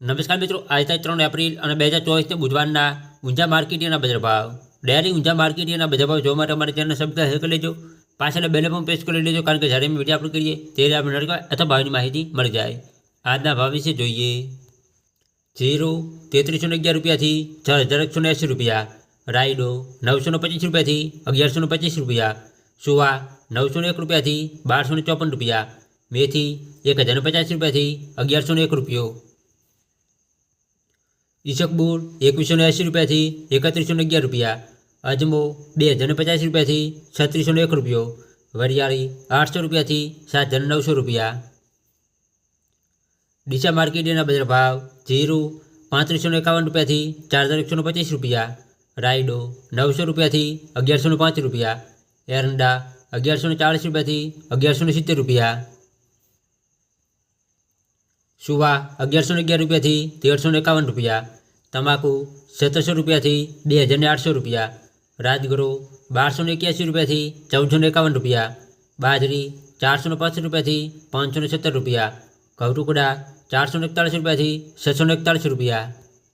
નમસ્કાર મિત્રો આજે તારીખ ત્રણ એપ્રિલ અને બે હજાર ચોવીસને બુધવારના ઊંઝા માર્કેટિયાના બજાર ભાવ ડેરી ઊંઝા માર્કેટિયાના બજાર ભાવ જોવા માટે અમારે ચેનલ સબસ્ક્રાઈબ કરી લેજો પાછળ બેલ પણ પ્રેસ કરી લેજો કારણ કે જ્યારે અમે વિડીયો અપલોડ કરીએ ત્યારે આપણે નડકા અથવા ભાવની માહિતી મળી જાય આજના ભાવ વિશે જોઈએ જીરો તેત્રીસો ને અગિયાર રૂપિયાથી છ હજાર એકસો ને એંસી રૂપિયા રાયડો નવસો ને પચીસ રૂપિયાથી અગિયારસો ને પચીસ રૂપિયા સુવા નવસો ને એક રૂપિયાથી બારસો ને ચોપન રૂપિયા મેથી એક હજાર ને પચાસ રૂપિયાથી અગિયારસો ને એક રૂપિયો ઈશકબુર એકવીસો ને એંસી રૂપિયાથી એકત્રીસો ને અગિયાર રૂપિયા, અજમો બે હજાર પચાસ રૂપિયાથી છત્રીસો એક રૂપિયો, વરિયાળી આઠસો રૂપિયાથી સાત હજાર નવસો રૂપિયા. ડીસા માર્કેટના બજાર ભાવ જીરું પાંત્રીસો એકાવન રૂપિયાથી ચાર હજાર એકસો પચીસ રૂપિયા, રાયડો નવસો રૂપિયાથી અગિયારસો પાંચ રૂપિયા, એરંડા અગિયારસો ચાળીસ રૂપિયાથી અગિયારસો સિત્તેર રૂપિયા. સુવા અગિયારસો ને અગિયાર રૂપિયાથી તેરસો ને એકાવન રૂપિયા તમાકુ સત્તરસો રૂપિયાથી બે હજાર ને આઠસો રૂપિયા રાજગરો બારસો ને એક્યાસી રૂપિયાથી ચૌદસો ને એકાવન રૂપિયા બાજરી ચારસો ને પાંચ રૂપિયાથી પાંચસો ને સત્તર રૂપિયા ઘઉં ટુકડા ચારસો ને એકતાળીસ રૂપિયાથી છસો ને એકતાળીસ રૂપિયા